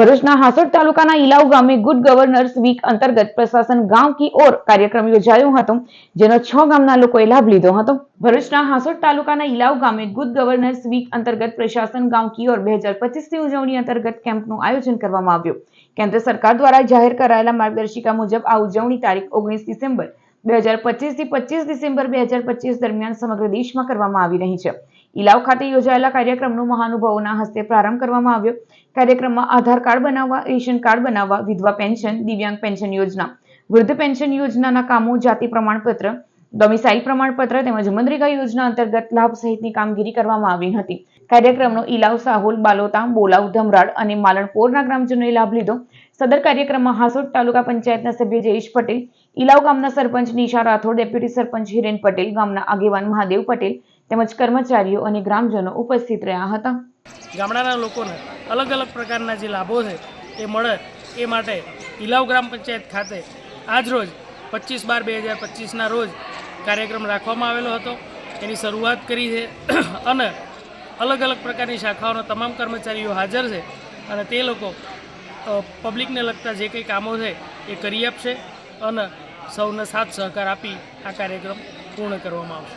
ભરૂચના હાસોડ તાલુકાના ઇલાવ ગામે ગુડ ગવર્નર્સ વીક અંતર્ગત પ્રશાસન ગાંવ કી ઓર કાર્યક્રમ યોજાયો હતો, જેનો છ ગામના લોકોએ લાભ લીધો હતો. ભરૂચના હાસોડ તાલુકાના ઇલાવ ગામે ગુડ ગવર્નર્સ વીક અંતર્ગત પ્રશાસન ગાંવ કી ઓર બે હજાર પચીસની ઉજવણી અંતર્ગત કેમ્પનું આયોજન કરવામાં આવ્યું. કેન્દ્ર સરકાર દ્વારા જાહેર કરાયેલા માર્ગદર્શિકા મુજબ આ ઉજવણી તારીખ ઓગણીસ ડિસેમ્બર બે હજાર પચીસથી પચીસ ડિસેમ્બર બે હજાર પચીસ દરમિયાન સમગ્ર દેશમાં કરવામાં આવી રહી છે. ઇલાવ ખાતે યોજાયેલા કાર્યક્રમનો મહાનુભાવોના હસ્તે પ્રારંભ કરવામાં આવ્યો. કાર્યક્રમમાં આધાર કાર્ડ બનાવવા, રેશન કાર્ડ બનાવવા, વિધવા પેન્શન, દિવ્યાંગ પેન્શન યોજના, વૃદ્ધ પેન્શન યોજનાના કામો, જાતિ પ્રમાણપત્ર ડોમિસાઇલ પ્રમાણપત્ર તેમજ મનરેગા યોજના અંતર્ગત લાભ સહિતની કામગીરી કરવામાં આવી હતી. કાર્યક્રમનો ઇલાવ સાહોલ, બાલોતા, બોલાવ, ધમરાડ અને માલણપોરના ગ્રામજનોએ લાભ લીધો. સદર કાર્યક્રમમાં હાસોટ તાલુકા પંચાયતના સભ્ય જયેશ પટેલ ઇલાવ ગામના સરપંચ નિશા રાઠોડ, ડેપ્યુટી સરપંચ હિરેન પટેલ, ગામના આગેવાન મહાદેવ પટેલ તેમજ કર્મચારીઓ અને ગ્રામજનો ઉપસ્થિત રહ્યા હતા. ગામડાના લોકોને અલગ અલગ પ્રકારના જે લાભો છે એ મળે એ માટે ઇલાવ ગ્રામ પંચાયત ખાતે આજ રોજ પચીસ બાર બે હજાર પચીસના રોજ કાર્યક્રમ રાખવામાં આવેલો હતો. એની શરૂઆત કરી છે અને અલગ અલગ પ્રકારની શાખાઓના તમામ કર્મચારીઓ હાજર છે અને તે લોકો પબ્લિકને લગતા જે કંઈ કામો છે એ કરી આપશે અને સૌને સાથ સહકાર આપી આ કાર્યક્રમ પૂર્ણ કરવામાં આવશે.